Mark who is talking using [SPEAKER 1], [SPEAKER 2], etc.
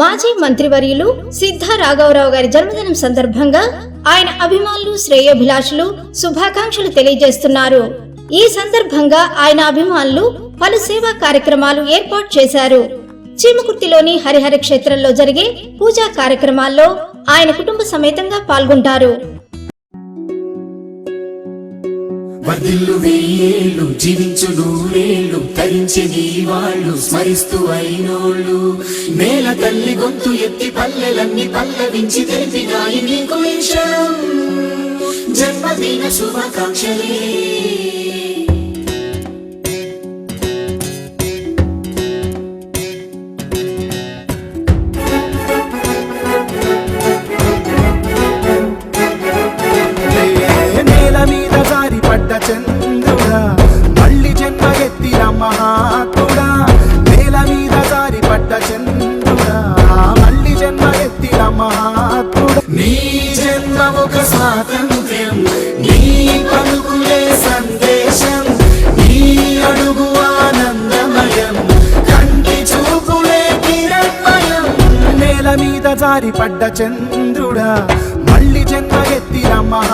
[SPEAKER 1] మాజీ మంత్రివర్యులు సిద్ధ రాఘవరావు గారి జన్మదినం సందర్భంగా ఆయన అభిమానులు శ్రేయోభిలాషులు శుభాకాంక్షలు తెలియజేస్తున్నారు. ఈ సందర్భంగా ఆయన అభిమానులు పలు సేవా కార్యక్రమాలు ఏర్పాటు చేశారు. చీమకుర్తిలోని హరిహర క్షేత్రంలో జరిగే పూజా కార్యక్రమాల్లో ఆయన కుటుంబ సమేతంగా పాల్గొంటారు.
[SPEAKER 2] వర్ధిల్లు వెయ్యేళ్ళు జీవించు నూరేళ్ళు తరించి నీ వాళ్ళు స్మరిస్తూ అయినోళ్ళు. నేల తల్లి గొంతు ఎత్తి పల్లెలన్నీ పల్లవించి తెలిపినాయి నీకు విషయం స్వాతంత్ర్యం. నీ పలుకులే సందేశం నీ అడుగు ఆనందమయం. కంటి చూపులే కిరణమయం.
[SPEAKER 3] నేల మీద జారి పడ్డ చంద్రుడా మళ్ళీ జన్మ ఎత్తిన
[SPEAKER 4] మహా